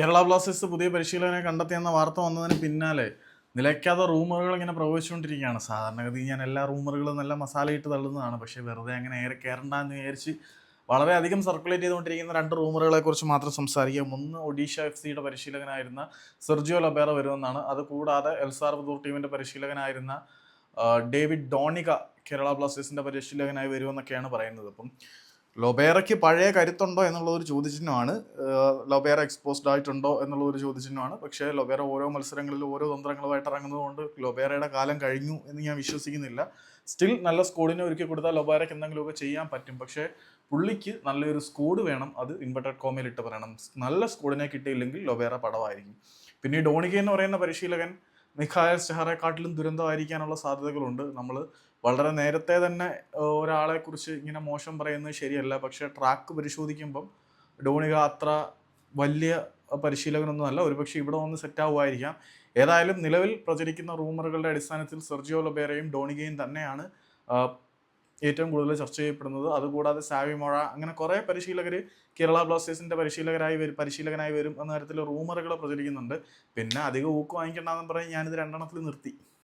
Kerala Blasters പുതിയ പരിശീലകനെ കണ്ടെത്തിയെന്ന വാർത്ത വന്നതിന് പിന്നാലെ നിലയ്ക്കാതെ റൂമറുകൾ ഇങ്ങനെ പ്രവേശിച്ചുകൊണ്ടിരിക്കുകയാണ്. സാധാരണഗതി ഞാൻ എല്ലാ റൂമറുകളും നല്ല മസാലയിട്ട് തള്ളുന്നതാണ്. പക്ഷേ വെറുതെ അങ്ങനെ ഏറെ കയറണ്ടെന്ന് വിചാരിച്ച് വളരെയധികം സർക്കുലേറ്റ് ചെയ്തുകൊണ്ടിരിക്കുന്ന രണ്ട് റൂമറുകളെ കുറിച്ച് മാത്രം സംസാരിക്കാം. ഒന്ന് ഒഡീഷ എഫ് സിയുടെ പരിശീലകനായിരുന്ന സെർജിയോ ലബേറ വരുമെന്നാണ്. അത് കൂടാതെ എൽസാർ ബദൂർ ടീമിന്റെ പരിശീലകനായിരുന്ന ഡേവിഡ് ഡോണിക കേരള ബ്ലാസ്റ്റേഴ്സിന്റെ പരിശീലകനായി വരുമെന്നൊക്കെയാണ് പറയുന്നത്. അപ്പം ലൊബേറയ്ക്ക് പഴയ കരുത്തുണ്ടോ എന്നുള്ള ഒരു ചോദ്യചിഹ്നമാണ് ലൊബേറ എക്സ്പോസ്ഡ് ആയിട്ടുണ്ടോ എന്നുള്ള ഒരു ചോദ്യചിഹ്നമാണ്. പക്ഷേ ലൊബേറ ഓരോ മത്സരങ്ങളിലും ഓരോ തന്ത്രങ്ങളുമായിട്ട് ഇറങ്ങുന്നതുകൊണ്ട് ലൊബേറയുടെ കാലം കഴിഞ്ഞു എന്ന് ഞാൻ വിശ്വസിക്കുന്നില്ല. സ്റ്റിൽ നല്ല സ്കോഡിനെ ഒരുക്കി കൊടുത്താൽ ലൊബേറയ്ക്ക് എന്തെങ്കിലുമൊക്കെ ചെയ്യാൻ പറ്റും. പക്ഷേ പുള്ളിക്ക് നല്ലൊരു സ്കോഡ് വേണം. അത് ഇൻവെർട്ടഡ് കോമയിൽ ഇട്ട് പറയണം. നല്ല സ്കോഡിനെ കിട്ടിയില്ലെങ്കിൽ ലൊബേറ പടവായിരിക്കും. പിന്നെ ഡോണിക എന്ന് പറയുന്ന പരിശീലകൻ മിഖായൽ സ്റ്റെഹറെക്കാട്ടിലും ദുരന്തമായിരിക്കാനുള്ള സാധ്യതകളുണ്ട്. നമ്മൾ വളരെ നേരത്തെ തന്നെ ഒരാളെ കുറിച്ച് ഇങ്ങനെ മോശം പറയുന്നത് ശരിയല്ല. പക്ഷേ ട്രാക്ക് പരിശോധിക്കുമ്പം ഡോണിക അത്ര വലിയ പരിശീലകനൊന്നും അല്ല. ഒരുപക്ഷെ ഇവിടെ വന്ന് സെറ്റ് ആവുമായിരിക്കാം. ഏതായാലും നിലവിൽ പ്രചരിക്കുന്ന റൂമറുകളുടെ അടിസ്ഥാനത്തിൽ സെർജിയോ ലൊബേറയും ഡോണിഗയും തന്നെയാണ് ഏറ്റവും കൂടുതൽ ചർച്ച ചെയ്യപ്പെടുന്നത്. അതുകൂടാതെ സാവി മൊഴ അങ്ങനെ കുറേ പരിശീലകർ കേരള ബ്ലാസ്റ്റേഴ്സിന്റെ പരിശീലകരായി വരും പരിശീലകനായി വരും എന്ന തരത്തിൽ റൂമറുകൾ പ്രചരിക്കുന്നുണ്ട്. പിന്നെ അധികം ഊക്ക് വാങ്ങിക്കേണ്ടെന്ന് പറഞ്ഞ് ഞാനിത് രണ്ടെണ്ണത്തിൽ നിർത്തി.